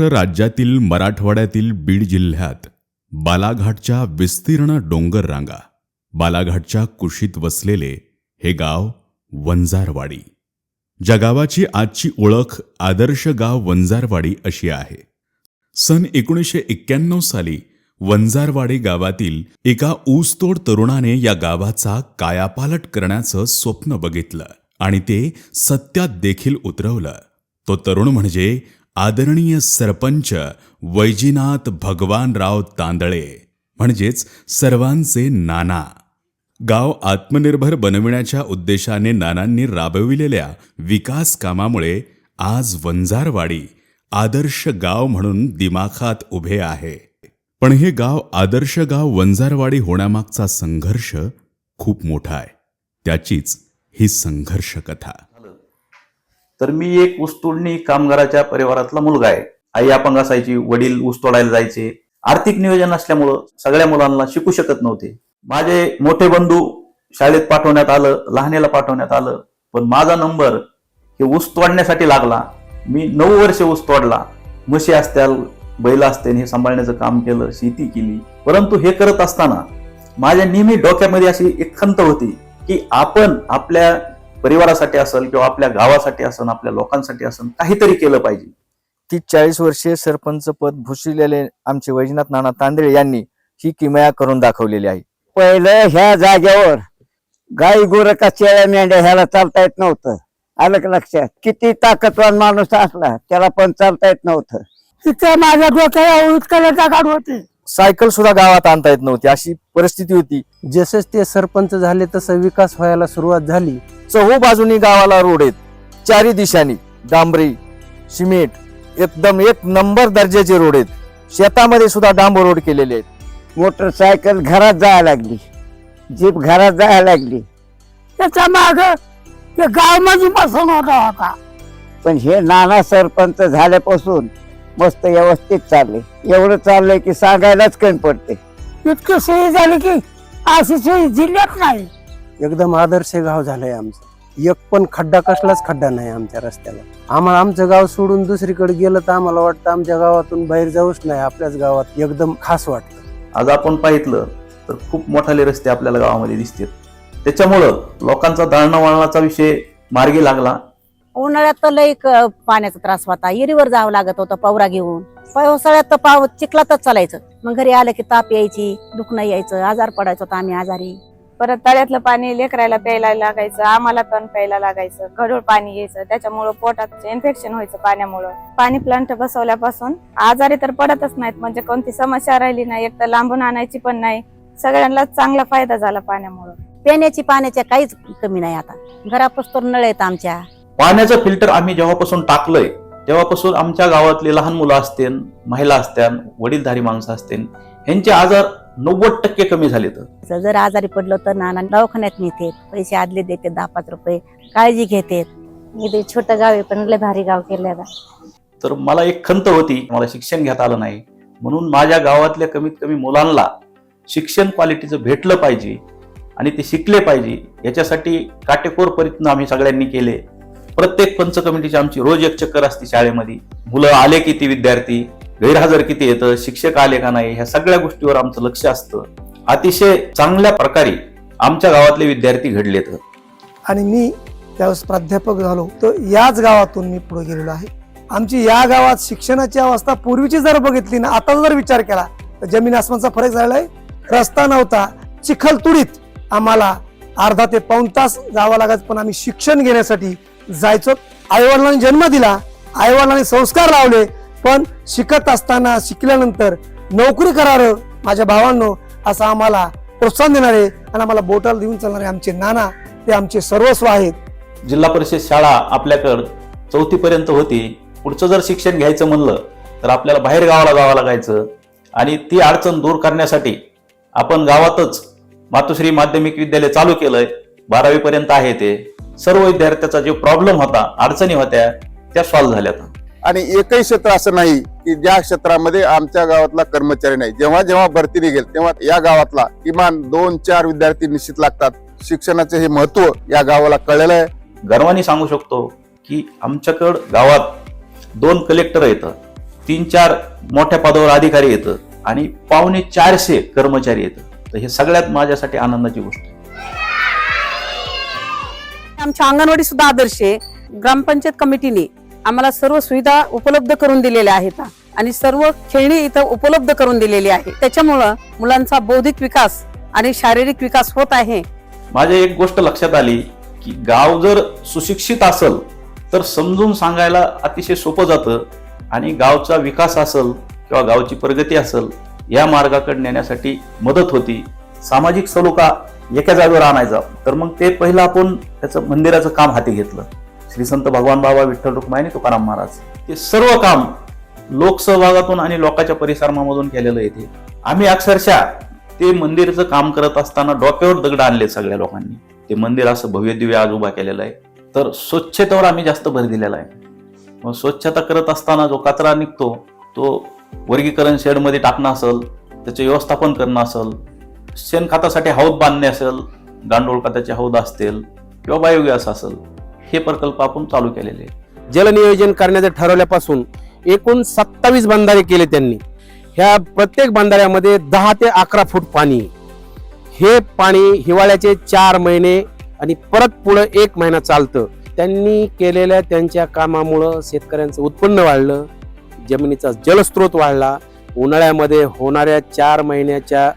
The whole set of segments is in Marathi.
महाराष्ट्र राज्यातील मराठवाड्यातील बीड जिल्ह्यात बालाघाटच्या विस्तीर्ण डोंगर रांगा बालाघाटच्या कुशीत वसलेले हे गाव वंजारवाडी. ज्या गावाची आजची ओळख आदर्श गाव वंजारवाडी अशी आहे. सन एकोणीसशे एक्क्याण्णव साली वंजारवाडी गावातील एका ऊसतोड तरुणाने या गावाचा कायापालट करण्याचं स्वप्न बघितलं आणि ते सत्यात देखील उतरवलं. तो तरुण म्हणजे आदरणीय सरपंच वैजीनाथ भगवानराव तांदळे म्हणजेच सर्वांचे नाना. गाव आत्मनिर्भर बनविण्याच्या उद्देशाने नानांनी राबविलेल्या विकास कामामुळे आज वंजारवाडी आदर्श गाव म्हणून दिमाखात उभे आहे. पण हे गाव आदर्श गाव वंजारवाडी होण्यामागचा संघर्ष खूप मोठा आहे. त्याचीच ही संघर्ष कथा तर मी एक ऊसतोडणी कामगाराच्या परिवारातला मुलगा आहे. आई अपंग असायची वडील ऊस तोडायला जायचे. आर्थिक नियोजन असल्यामुळं सगळ्या मुलांना शिकू शकत नव्हते. माझे मोठे बंधू शाळेत पाठवण्यात आलं लहानेला पाठवण्यात आलं पण माझा नंबर हे ऊस तोडण्यासाठी लागला. मी नऊ वर्ष ऊस तोडला. म्हशी असत्याल बैल असते हे सांभाळण्याचं काम केलं शेती केली. परंतु हे करत असताना माझ्या नेहमी डोक्यामध्ये अशी एक खंत होती की आपण आपल्या परिवारासाठी असेल किंवा आपल्या गावासाठी असेल आपल्या लोकांसाठी असेल काहीतरी केलं पाहिजे. तीस चाळीस वर्षे सरपंच पद भूषविलेले आमचे वैजनाथ नाना तांदळे यांनी ही किमया करून दाखवलेली आहे. पहिलं ह्या जागेवर गाई गुर का शेळ्या मेंढ्या ह्याला चालता येत नव्हतं. आलं का लक्षात? किती ताकदवान माणूस असला त्याला पण चालता येत नव्हतं. तिथे माझ्या डोक्याला उत्कलाचा काढ होते. सायकल सुद्धा गावात आणता येत नव्हती. अशी परिस्थिती होती. जसेच ते सरपंच झाले तसं विकास व्हायला सुरुवात झाली. चहू बाजूनी गावाला रोड आहेत चारी दिशांनी डांबरी सिमेंट एकदम एक नंबर दर्जाचे रोड आहेत शेतामध्ये सुद्धा डांबर रोड केलेले आहेत. मोटरसायकल घरात जायला लागली. जीप घरात जायला लागली. त्याच्या माग ते गाव माझी बसून होता होता. पण हे नाना सरपंच झाल्यापासून मस्त व्यवस्थित चालले. एवढं चाललंय की सांगायलाच कमी पडते. इतकी सोयी झाली की अशी सोयी जिल्ह्यात नाही. एकदम आदर्श गाव झालंय आमचं. एक पण खड्डा कसलाच खड्डा नाही आमच्या रस्त्याला आम्हाला आमचं गाव सोडून दुसरीकडे गेलं तर आम्हाला वाटतं आमच्या गावातून बाहेर जाऊच नाही आपल्याच गावात एकदम खास वाटतं. आज आपण पाहितलं तर खूप मोठाले रस्ते आपल्याला गावामध्ये दिसतात. त्याच्यामुळं लोकांचा दळणवळणाचा विषय मार्गी लागला. उन्हाळ्यात तर लई क- पाण्याचा त्रास होता. इरीवर जावं लागत होतं पवरा घेऊन. पावसाळ्यात तर पाव चिखलातच चालायचं. मग घरी आलं की ताप यायची दुखणं यायचं आजार पडायचं होतं आम्ही आजारी. परत तळ्यातलं पाणी लेकरायला प्यायला लागायचं आम्हाला पण प्यायला लागायचं गढूळ पाणी यायचं. त्याच्यामुळं पोटात इन्फेक्शन व्हायचं पाण्यामुळं. पाणी प्लांट बसवल्यापासून आजारी तर पडतच नाहीत म्हणजे कोणती समस्या राहिली नाही एक तर लांबून आणायची पण नाही. सगळ्यांना चांगला फायदा झाला पाण्यामुळं. पिण्याची पाण्याच्या काहीच कमी नाही आता. घरापासून नळ आहेत आमच्या. पाण्याचं फिल्टर आम्ही जेव्हापासून टाकलंय तेव्हापासून आमच्या गावातले लहान मुलं असतील महिला असत्याल वडीलधारी माणसं असतील ह्यांचे आजार नव्वद टक्के कमी झालेत. जर आजारी पडलो तर नाना दवाखान्यात नेते पैसे आदले देते दहा पाच रुपये काळजी घेते. इथे छोटं गाव आहे पण लय भारी गाव केलं तर मला एक खंत होती मला शिक्षण घेता आलं नाही. म्हणून माझ्या गावातल्या कमीत कमी मुलांना शिक्षण क्वालिटीचं भेटलं पाहिजे आणि ते शिकले पाहिजे. याच्यासाठी काटेकोर प्रयत्न आम्ही सगळ्यांनी केले. प्रत्येक पंच कमिटीची आमची रोज एक चक्कर असते शाळेमध्ये. मुलं आले किती विद्यार्थी गैरहजर किती येतं शिक्षक आले का नाही ह्या सगळ्या गोष्टीवर आमचं लक्ष असतं. अतिशय चांगल्या प्रकारे आमच्या गावातले विद्यार्थी घडलेत. आणि मी त्यावेळेस प्राध्यापक झालो. तर याच गावातून मी पुढे गेलेलो आहे. आमची या गावात शिक्षणाची अवस्था पूर्वीची जर बघितली ना आता जर विचार केला तर जमीन आसमानचा फरक झालेला आहे. रस्ता नव्हता चिखल तुडीत आम्हाला अर्धा ते पाऊण तास जावं लागायचं पण आम्ही शिक्षण घेण्यासाठी जायचो. आईवडिलांनी जन्म दिला आईवडिलांनी संस्कार लावले पण शिकत असताना शिकल्यानंतर नोकरी करावं माझ्या भावांनो असं आम्हाला प्रोत्साहन देणारे आणि आम्हाला बोटाला देऊन चालणारे आमचे नाना ते आमचे सर्वस्व आहेत. जिल्हा परिषद शाळा आपल्याकडं चौथी पर्यंत होती. पुढचं जर शिक्षण घ्यायचं म्हणलं तर आपल्याला बाहेर गावाला जावं लागायचं. आणि ती अडचण दूर करण्यासाठी आपण गावातच मातोश्री माध्यमिक विद्यालय चालू केलंय. बारावी पर्यंत आहे ते. सर्व विद्यार्थ्याचा जो प्रॉब्लेम होता अडचणी होत्या त्या सॉल्व्ह झाल्यात. आणि एकही क्षेत्र असं नाही की ज्या क्षेत्रामध्ये आमच्या गावातला कर्मचारी नाही. जेव्हा जेव्हा भरती निघेल तेव्हा या गावातला किमान दोन चार विद्यार्थी निश्चित लागतात. शिक्षणाचे हे महत्त्व या गावाला कळलेलं आहे. गर्वाने सांगू शकतो की आमच्याकडं गावात दोन कलेक्टर आहेत तीन चार मोठ्या पदावर अधिकारी येतं आणि पावणे चारशे कर्मचारी येतं. तर हे सगळ्यात माझ्यासाठी आनंदाची गोष्ट आहे. आमच्या अंगणवाडी सुद्धा आदर्श आहे. ग्रामपंचायत कमिटीने आम्हाला सर्व सुविधा उपलब्ध करून दिलेल्या आहेत आणि सर्व खेळणी इथं उपलब्ध करून दिलेली आहे. त्याच्यामुळं मुलांचा बौद्धिक विकास आणि शारीरिक विकास होत आहे. माझ्या एक गोष्ट लक्षात आली की गाव जर सुशिक्षित असेल तर समजून सांगायला अतिशय सोपं जातं. आणि गावचा विकास असेल किंवा गावची प्रगती असेल या मार्गाकडे नेण्यासाठी मदत होती. सामाजिक सलोखा एका जागेवर आणायचा तर मग ते पहिलं आपण त्याचं मंदिराचं काम हाती घेतलं. श्री संत भगवान बाबा विठ्ठल रुक्मायने तुकाराम महाराज. हे सर्व काम लोकसहभागातून आणि लोकांच्या परिसरामधून केलेलं येते आम्ही अक्षरशः ते मंदिरचं काम करत असताना डोक्यावर दगड आणले सगळ्या लोकांनी. ते मंदिर असं भव्य दिव्य आज उभा केलेलं आहे. तर स्वच्छतेवर आम्ही जास्त भर दिलेला आहे. मग स्वच्छता करत असताना जो कचरा निघतो तो वर्गीकरण शेडमध्ये टाकणं असेल त्याचे व्यवस्थापन करणं असेल शेणखतासाठी हौद बांधणे असेल गांडूळ खताचे हौद असतील किंवा बायोगॅस असेल हे प्रकल्प आपण चालू केलेले जलनियोजन करण्याचे ठरवल्यापासून एकूण सत्तावीस बंधारे केले त्यांनी. ह्या प्रत्येक बंधाऱ्यामध्ये दहा ते अकरा फूट पाणी हे पाणी हिवाळ्याचे चार महिने आणि परत पुढं एक महिना चालतं. त्यांनी केलेल्या त्यांच्या कामामुळं शेतकऱ्यांचं उत्पन्न वाढलं जमिनीचा जलस्रोत वाढला. उन्हाळ्यामध्ये होणाऱ्या चार महिन्याच्या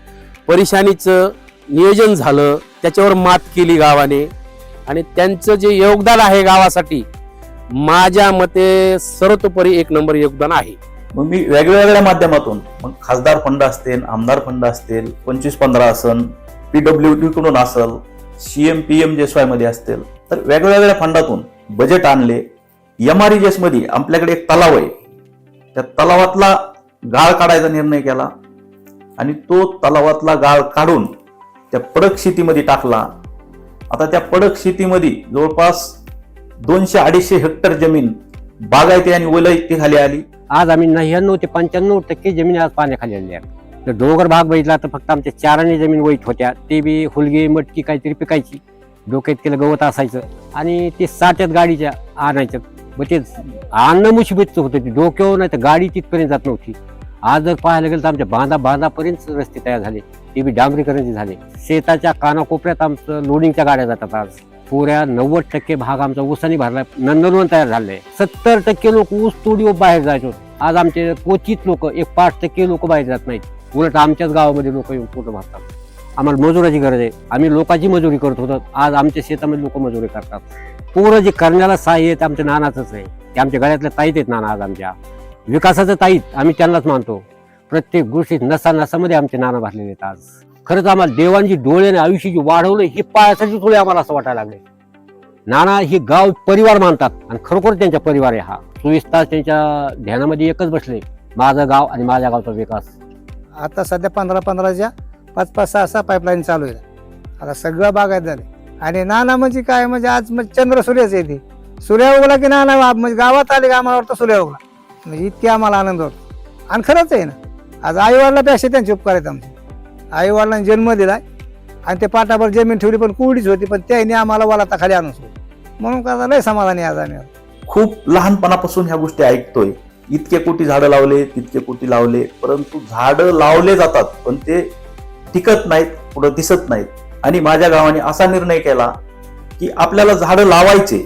परेशानीचं नियोजन झालं त्याच्यावर मात केली गावाने. आणि त्यांचं जे योगदान आहे गावासाठी माझ्या मते सर्वतोपरी एक नंबर योगदान आहे. मग मी वेगवेगळ्या माध्यमातून मग खासदार फंड असतील आमदार फंड असतील पंचवीस पंधरा असन पीडब्ल्यू डी कडून असल सीएम पीएम जेसवायमध्ये असतील तर वेगवेगळ्या फंडातून बजेट आणले एम आरमध्ये आपल्याकडे एक तलाव आहे. त्या तलावातला गाळ काढायचा निर्णय केला आणि तो तलावातला गाळ काढून त्या पडक शेतीमध्ये टाकला. आता त्या पडक शेतीमध्ये जवळपास दोनशे अडीचशे हेक्टर जमीन बागायती आणि वलयती खाली आली. आज आम्ही नव्याण्णव ते पंच्याण्णव टक्के जमीन आज पाण्याखाली आलेली आहे. तर डोंगर भाग बघितला तर फक्त आमच्या चाराने जमीन वाईट होत्या. ते बी हुलगे मटकी काहीतरी पिकायची. डोक्यात केलं गवत असायचं. आणि ते साठ्यात गाडीच्या आणायचं. मग ते आणणं मुशिबतचं होतं. ते डोक्यावर नाही तर गाडी तिथपर्यंत जात नव्हती. आज जर पाहायला गेलं तर आमच्या बांधा बांधापर्यंत रस्ते तयार झाले. ते बी डांबरीकरण झाले. शेताच्या कानाकोपऱ्यात आमचं लोडिंगच्या गाड्या जातात आज. पुऱ्या नव्वद टक्के भाग आमचा ऊसाने भरला. नंदनवन तयार झालंय. सत्तर टक्के लोक ऊस तोडी बाहेर जायचो आज आमचे क्वचित लोक एक पाच टक्के लोक बाहेर जात नाहीत. उलट आमच्याच गावामध्ये लोक येऊन पोट भरतात आम्हाला मजुराची गरज आहे. आम्ही लोकांची मजुरी करत होतो. आज आमच्या शेतामध्ये लोक मजुरी करतात. पूर्ण जे करण्याला साह्य आहे ते आमच्या नानाचंच आहे. ते आमच्या गळ्यातल्या ताईत आहेत नाना आज आमच्या. विकासाचं ताईत आम्ही त्यांनाच मानतो. प्रत्येक गोष्टीत नसा नसामध्ये आमचे नाना भरलेले आहेत आज. खरंच आम्हाला देवांची डोळ्याने आयुष्य जे वाढवलं हे पायासाठी थोडे आम्हाला असं वाटायला लागले नाना हे गाव परिवार मानतात आणि खरोखर त्यांचा परिवार आहे हा. चोवीस तास त्यांच्या ध्यानामध्ये एकच बसले. माझं गाव आणि माझ्या गावचा विकास. आता सध्या पंधरा पंधराच्या पाच पाच सहा सहा पाईपलाईन चालू आहे आता सगळं बागायत झाले. आणि नाना म्हणजे काय? म्हणजे आज म्हणजे चंद्र सूर्यच येते सूर्य उगला की नाना म्हणजे गावात आले का आम्हाला वाटतं सूर्य उगला. म्हणजे इतके आम्हाला आनंद होतो. आणि खरंच आहे ना आज आई वडिलापेक्षा त्यांचे उपकार आहेत आमचे. आईवाडिलांनी जन्म दिला आणि ते पाटाभर जमीन ठेवली पण कुरडीच होती पण त्याने आम्हाला वलाता खाली आणून सोडलं. म्हणून का लय समाधानी आज आम्ही खूप लहानपणापासून ह्या गोष्टी ऐकतोय. इतके कोटी झाडं लावले तितके कोटी लावले परंतु झाडं लावले जातात पण ते टिकत नाहीत पुढं दिसत नाहीत. आणि माझ्या गावाने असा निर्णय केला की आपल्याला झाडं लावायचे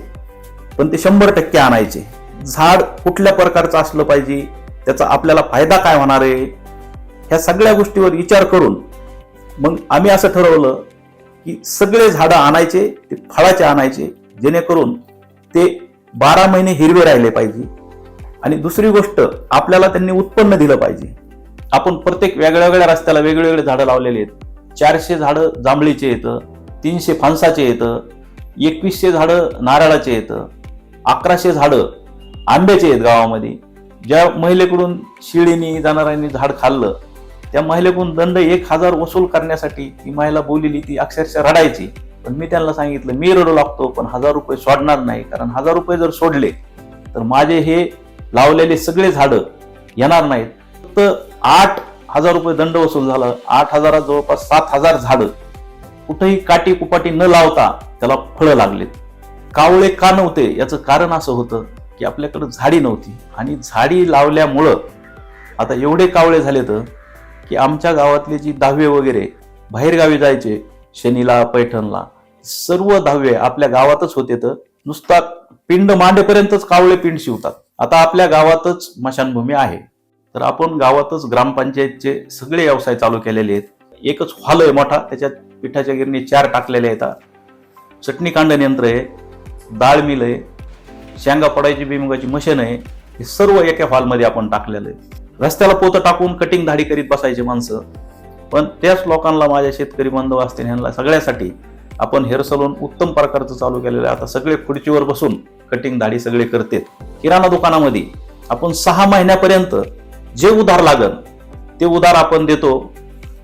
पण ते शंभर टक्के आणायचे. झाड कुठल्या प्रकारचं असलं पाहिजे त्याचा आपल्याला फायदा काय होणार आहे ह्या सगळ्या गोष्टीवर विचार करून मग आम्ही असं ठरवलं की सगळे झाडं आणायचे ते फळाचे आणायचे जेणेकरून ते बारा महिने हिरवे राहिले पाहिजे. आणि दुसरी गोष्ट आपल्याला त्यांनी उत्पन्न दिलं पाहिजे. आपण प्रत्येक वेगळ्या वेगळ्या रस्त्याला वेगवेगळे झाडं लावलेले आहेत. चारशे झाडं जांभळीचे येतं तीनशे फणसाचे येतं एकवीसशे झाडं नारळाचे येतं अकराशे झाडं आंब्याचे आहेत गावामध्ये. ज्या महिलेकडून शिळीनी जाणाऱ्यांनी झाड खाल्लं त्या महिलेकडून दंड एक हजार वसूल करण्यासाठी ती महिला बोललेली ती अक्षरशः रडायची. पण मी त्यांना सांगितलं मी रडू लागतो पण हजार रुपये सोडणार नाही. कारण हजार रुपये जर सोडले तर माझे हे लावलेले सगळे झाडं येणार नाहीत. फक्त आठ हजार रुपये दंड वसूल झालं. आठ हजारात जवळपास सात हजार झाडं. कुठेही काटी कुपाटी न लावता त्याला फळं लागलेत. कावळे का नव्हते? याचं कारण असं होतं की आपल्याकडं झाडी नव्हती. आणि झाडी लावल्यामुळं आता एवढे कावळे झाले तर की आमच्या गावातले जी दहावे वगैरे बाहेरगावी जायचे शनीला पैठणला सर्व दहावे आपल्या गावातच होते तर नुसता पिंड मांडेपर्यंतच कावळे पिंड शिवतात. आता आपल्या गावातच स्मशानभूमी आहे. तर आपण गावातच ग्रामपंचायतचे सगळे व्यवसाय चालू केलेले आहेत. एकच हॉल आहे मोठा त्याच्यात पिठाच्या गिरणी चार टाकलेल्या आहेत. चटणी कांडण यंत्र आहे डाळ मिल आहे शेंगा पडायची भुईमुगाची मशीन आहे हे सर्व एका हॉलमध्ये आपण टाकलेलं आहे. रस्त्याला पोतं टाकून कटिंग धाडी करीत बसायचे माणसं. पण त्याच लोकांना माझ्या शेतकरी बांधव असतील ह्यांना सगळ्यासाठी आपण हेअर सलून उत्तम प्रकारचं चालू केलेलं आहे. आता सगळे खुर्चीवर बसून कटिंग धाडी सगळे करतेत. किराणा दुकानामध्ये आपण सहा महिन्यापर्यंत जे उधार लागल ते उधार आपण देतो.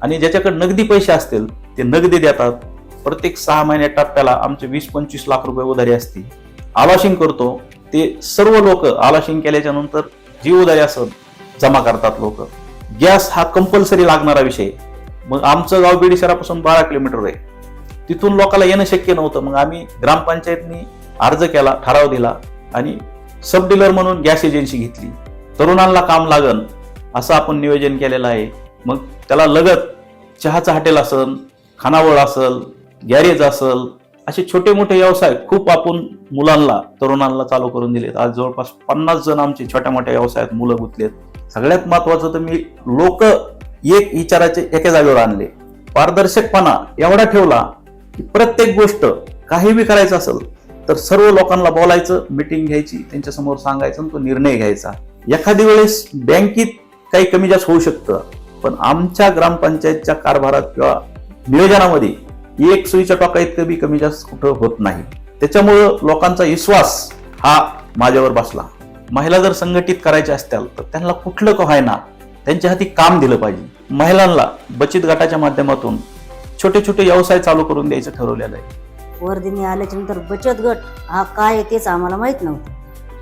आणि ज्याच्याकडे नगदी पैसे असतील ते नगदी देतात. प्रत्येक सहा महिन्या टप्प्याला आमचे वीस पंचवीस लाख रुपये उधारी असते आलाशिंग करतो ते सर्व लोक आलाशिंग केल्याच्यानंतर जी जमा करतात लोक. गॅस हा कंपल्सरी लागणारा विषय. मग आमचं गाव बीडी शहरापासून बारा किलोमीटर आहे. तिथून लोकांना येणं शक्य नव्हतं. मग आम्ही ग्रामपंचायतनी अर्ज केला ठराव दिला आणि सब डीलर म्हणून गॅस एजन्सी घेतली. तरुणांना काम लागन असं आपण नियोजन केलेलं आहे. मग त्याला लगत चहाचं हॉटेल असल खानावळ असल गॅरेज असल असे छोटे मोठे व्यवसाय खूप आपण मुलांना तरुणांना चालू करून दिलेत. आज जवळपास पन्नास जण आमचे छोट्या मोठ्या व्यवसायात मुलं गुंतलेत. सगळ्यात महत्वाचं तर मी लोक एक विचाराचे एका जागेवर आणले. पारदर्शकपणा एवढा ठेवला की प्रत्येक गोष्ट काही बी करायचं असेल तर सर्व लोकांना बोलायचं मिटिंग घ्यायची त्यांच्यासमोर सांगायचं तो निर्णय घ्यायचा. एखादी वेळेस बँकेत काही कमी जास्त होऊ शकतं पण आमच्या ग्रामपंचायतच्या कारभारात किंवा नियोजनामध्ये एक सुईच्या टोका इतकं बी कमी जास्त कुठं होत नाही. त्याच्यामुळं लोकांचा विश्वास हा माझ्यावर बसला. महिला जर संघटित करायच्या असतील तर त्यांना कुठलं का ना त्यांच्या हाती काम दिलं पाहिजे. महिलांना बचत गटाच्या माध्यमातून छोटे छोटे व्यवसाय चालू करून द्यायचं ठरवलेलं आहे. वर्धिनी आल्याच्यानंतर बचत गट हा काय आहे तेच आम्हाला माहीत नव्हतं.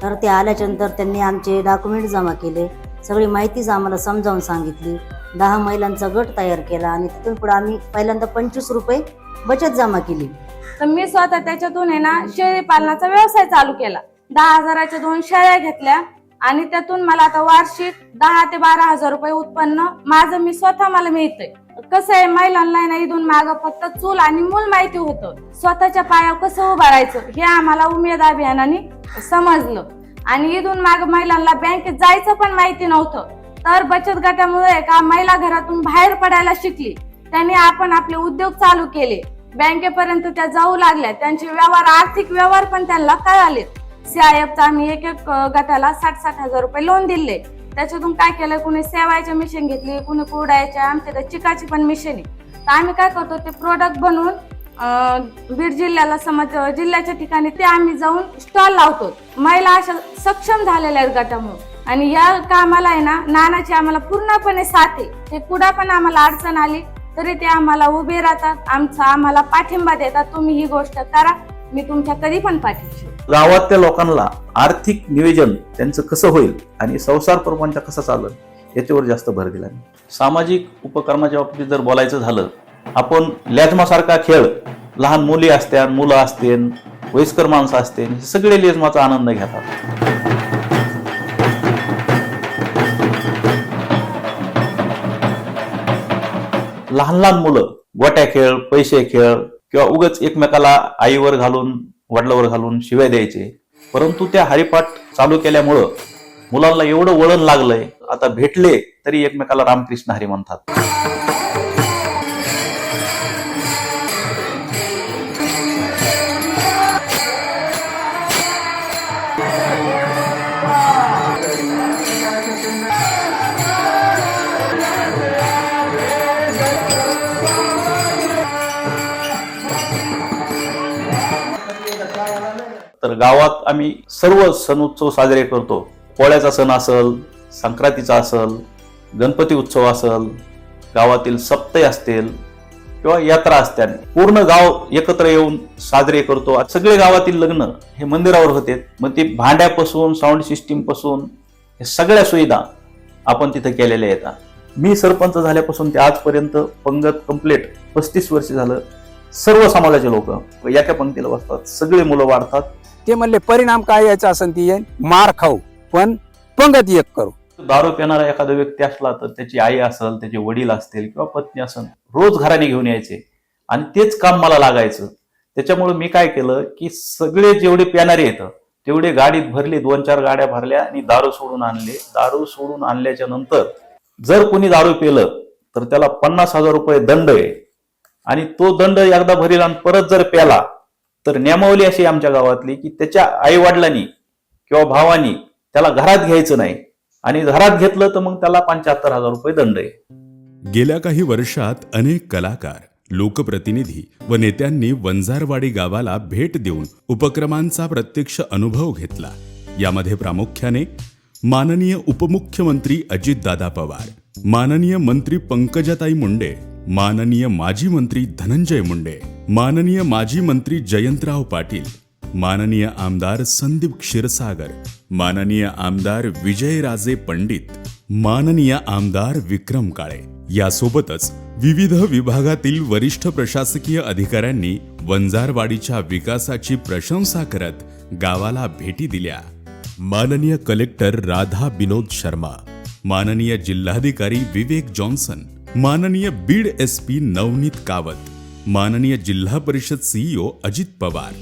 तर ते आल्याच्यानंतर त्यांनी आमचे डॉक्युमेंट जमा केले सगळी माहितीच आम्हाला समजावून सांगितली. दहा महिलांचा गट तयार केला आणि तिथून पुढे आम्ही पहिल्यांदा पंचवीस रुपये बचत जमा केली. तर मी स्वतः त्याच्यातून आहे ना शेळी पालनाचा व्यवसाय चालू केला. दहा हजाराच्या दोन शेळ्या घेतल्या आणि त्यातून मला आता वार्षिक दहा ते बारा हजार रुपये उत्पन्न माझं मी स्वतः मला मिळतंय. कसं आहे महिलांना आहे ना इथून माग फक्त चूल आणि मूल माहिती होतं. स्वतःच्या पायावर कसं उभारायचं हे आम्हाला उमेद अभियानाने समजलं. आणि इथून माग महिलांना बँकेत जायचं पण माहिती नव्हतं. तर बचत गटामुळे एका महिला घरातून बाहेर पडायला शिकली. त्यांनी आपण आपले उद्योग चालू केले. बँकेपर्यंत त्या जाऊ लागल्या. त्यांचे व्यवहार आर्थिक व्यवहार पण त्यांना कळाले. सीआयएफचा आम्ही एक एक गटाला साठ साठ हजार रुपये लोन दिले. त्याच्यातून काय केलं? कुणी सेवायचे मिशन घेतली कुणी कुडायच्या आमच्याकडे चिकाची पण मिशन आहे. तर आम्ही काय करतो? ते प्रोडक्ट बनवून बीड जिल्ह्याला समज जिल्ह्याच्या ठिकाणी ते आम्ही जाऊन स्टॉल लावतो. महिला अशा सक्षम झालेल्या आहेत गटामुळे. आणि या कामाला आहे ना नानाची आम्हाला पूर्णपणे साथ आहे ते कुठं पण आम्हाला अडचण आली तरी ते आम्हाला उभे राहतात आमचा आम्हाला पाठिंबा देतात तुम्ही ही गोष्ट करा मी तुमच्या कधी पण पाठीशी आहे. गावातल्या लोकांना आर्थिक नियोजन त्यांचं कसं होईल आणि संसार प्रपंच कसा चालेल याच्यावर जास्त भर दिला. सामाजिक उपक्रमाच्या बाबतीत जर बोलायचं झालं आपण लॅजमासारखा खेळ लहान मुली असत्या मुलं असतील वयस्कर माणसं असतील हे सगळे लेजमाचा आनंद घेतात लहान लहान मुलं गोट्या खेळ पैसे खेळ किंवा उगच एकमेकाला आईवर घालून वडिलावर घालून शिव्या द्यायचे. परंतु त्या हरिपाठ चालू केल्यामुळं मुलांना एवढं वळण लागलंय आता भेटले तरी एकमेकाला रामकृष्ण हरी म्हणतात. गावात आम्ही सर्व सण उत्सव साजरे करतो. पोळ्याचा सण असल संक्रांतीचा असल गणपती उत्सव असल गावातील सप्तय असतील किंवा यात्रा असत्या पूर्ण गाव एकत्र येऊन साजरे करतो. आज सगळे गावातील लग्न हे मंदिरावर होते. मग ते भांड्यापासून साऊंड सिस्टीमपासून हे सगळ्या सुविधा आपण तिथे केलेल्या येतात. मी सरपंच झाल्यापासून ते आजपर्यंत पंगत कंप्लीट पस्तीस वर्ष झालं. सर्व समाजाचे लोक एका पंक्तीला बसतात. सगळे मुलं वाढतात. ते म्हणले परिणाम काय यायचा असेल ती येईन? मार खाऊ पण पंगत एक करू. दारू पिणारा एखादा व्यक्ती असला तर त्याची आई असेल त्याचे वडील असतील किंवा पत्नी असेल रोज घराने घेऊन यायचे. आणि तेच काम मला लागायचं. त्याच्यामुळे मी काय केलं की सगळे जेवढे पिणारे येतं तेवढे गाडीत भरले दोन चार गाड्या भरल्या आणि दारू सोडून आणले. दारू सोडून आणल्याच्या नंतर जर कोणी दारू पेलं तर त्याला पन्नास हजार रुपये दंड आहे. आणि तो दंड एकदा भरील आणि परत जर प्याला तर नियमावली अशी आमच्या गावातली की त्याच्या आई वडिलांनी किंवा भावानी त्याला घरात घ्यायचं नाही. आणि घरात घेतलं तर मग त्याला पंच्याहत्तर हजार रुपये दंड आहे. गेल्या काही वर्षात अनेक कलाकार लोकप्रतिनिधी व नेत्यांनी वंजारवाडी गावाला भेट देऊन उपक्रमांचा प्रत्यक्ष अनुभव घेतला. यामध्ये प्रामुख्याने माननीय उपमुख्यमंत्री अजितदादा पवार माननीय मंत्री पंकजाताई मुंडे माननीय माजी मंत्री धनंजय मुंडे माननीय माजी मंत्री जयंतराव पाटील माननीय आमदार संदीप क्षीरसागर माननीय आमदार विजयराजे पंडित माननीय आमदार विक्रम काळे. यासोबतच विविध विभागातील वरिष्ठ प्रशासकीय अधिकाऱ्यांनी वंजारवाडीच्या विकासाची प्रशंसा करत गावाला भेटी दिल्या. माननीय कलेक्टर राधा विनोद शर्मा माननीय जिल्हाधिकारी विवेक जॉन्सन माननीय बीड एस पी नवनीत कावत माननीय जिल्हा परिषद सीईओ अजित पवार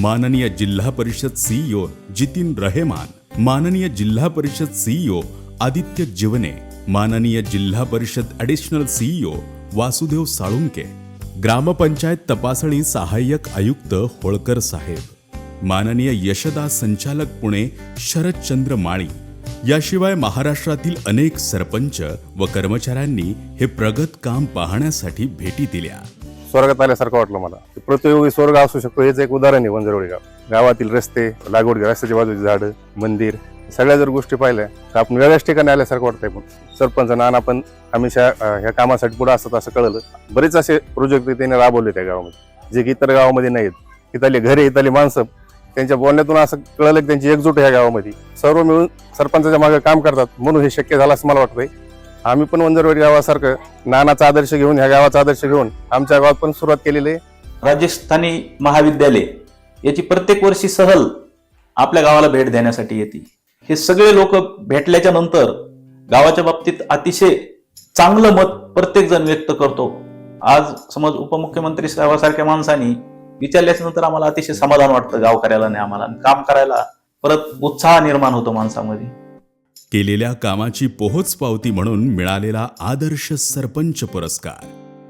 माननीय जिल्हा परिषद सीईओ जितीन रहेमान माननीय जिल्हा परिषद सीईओ आदित्य जीवने माननीय जिल्हा परिषद ॲडिशनल सीईओ वासुदेव साळुंके ग्रामपंचायत तपासणी सहाय्यक आयुक्त होळकर साहेब माननीय यशदा संचालक पुणे शरदचंद्र माळी याशिवाय महाराष्ट्रातील अनेक सरपंच व कर्मचाऱ्यांनी हे प्रगत काम पाहण्यासाठी भेटी दिल्या. स्वर्गात आल्यासारखं वाटलं मला. प्रतियोगी स्वर्ग असू शकतो हेच एक उदाहरण आहे वंजरवडी गाव. गावातील रस्ते लागवड रस्त्याच्या बाजूची झाडं मंदिर सगळ्या जर गोष्टी पाहिल्या तर आपण वेगळ्याच ठिकाणी आल्यासारखं वाटतंय पण. सरपंच नाना पण हमेशा ह्या कामासाठी पुढे असतात असं कळलं. बरेच असे प्रोजेक्ट त्याने राबवले त्या गावामध्ये. जे की इतर गावामध्ये नाहीत. इथले घरे इथले माणसं त्यांच्या बोलण्यातून असं कळलं की त्यांची एकजूट ह्या गावामध्ये. सर्व मिळून सरपंचाच्या मागे काम करतात म्हणून हे शक्य झालं असं मला वाटतंय. आम्ही पण वंजरवाडी गावासारखं नानाचा आदर्श घेऊन ह्या गावाचा आदर्श घेऊन आमच्या गावात पण सुरुवात केलेली आहे. राजस्थानी महाविद्यालय याची प्रत्येक वर्षी सहल आपल्या गावाला भेट देण्यासाठी येते. हे सगळे लोक भेटल्याच्या नंतर गावाच्या बाबतीत अतिशय चांगलं मत प्रत्येक जण व्यक्त करतो. आज समज उपमुख्यमंत्री साहेबासारख्या माणसांनी विचारल्याच्या नंतर आम्हाला अतिशय समाधान वाटतं गावकऱ्याला नाही आम्हाला. काम करायला परत उत्साह निर्माण होतो माणसामध्ये. केलेल्या कामाची पोहोच पावती म्हणून मिळालेला आदर्श सरपंच पुरस्कार.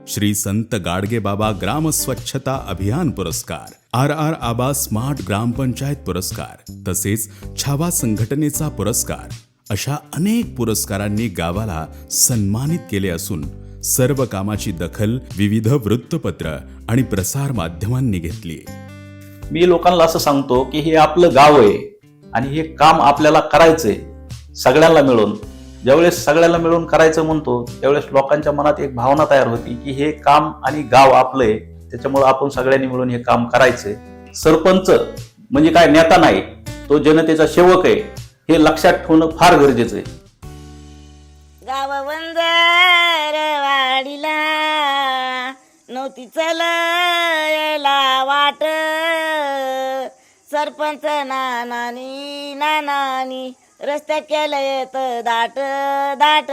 श्री संत गाडगेबाबा ग्राम स्वच्छता अभियान पुरस्कार. आर आर आबा स्मार्ट ग्रामपंचायत पुरस्कार. तसेच छावा संघटनेचा पुरस्कार. अशा अनेक पुरस्कारांनी गावाला सन्मानित केले असून सर्व कामाची दखल विविध वृत्तपत्र आणि प्रसार माध्यमांनी घेतली. मी लोकांना असं सांगतो की हे आपलं गाव आहे आणि हे काम आपल्याला करायचंय सगळ्यांना मिळून. ज्यावेळेस सगळ्यांना मिळून करायचं म्हणतो त्यावेळेस लोकांच्या मनात एक भावना तयार होती की हे काम आणि गाव आपलं आहे त्याच्यामुळे आपण सगळ्यांनी मिळून हे काम करायचंय. सरपंच म्हणजे काय नेता नाही तो जनतेचा सेवक आहे हे लक्षात ठेवणं फार गरजेचं आहे. होती चलला वाट. सरपंच नानानी नानानी रस्त्या केलं येत दाट दाट.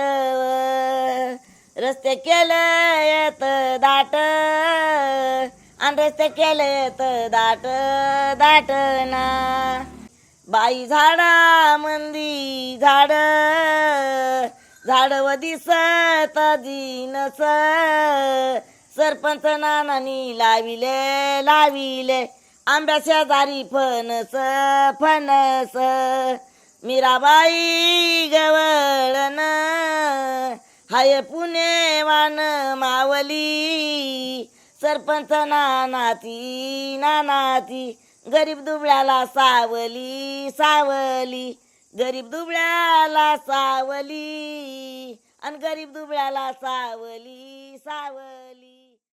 रस्ते केलं येत दाट. आणि रस्ते केलं येत दाट दाट ना. बाई झाडा मंदी झाड झाडव दिसत दिनस सरपंच नानानी लाविले लाविले. आंब्या शेजारी फणस फणस. मीराबाई गवळण. हाय पुणेवान मावली. सरपंच नानाती नानाती. गरीब दुबळ्याला सावली सावली. गरीब दुबळ्याला सावली. आणि गरीब दुबळ्याला सावली सावली.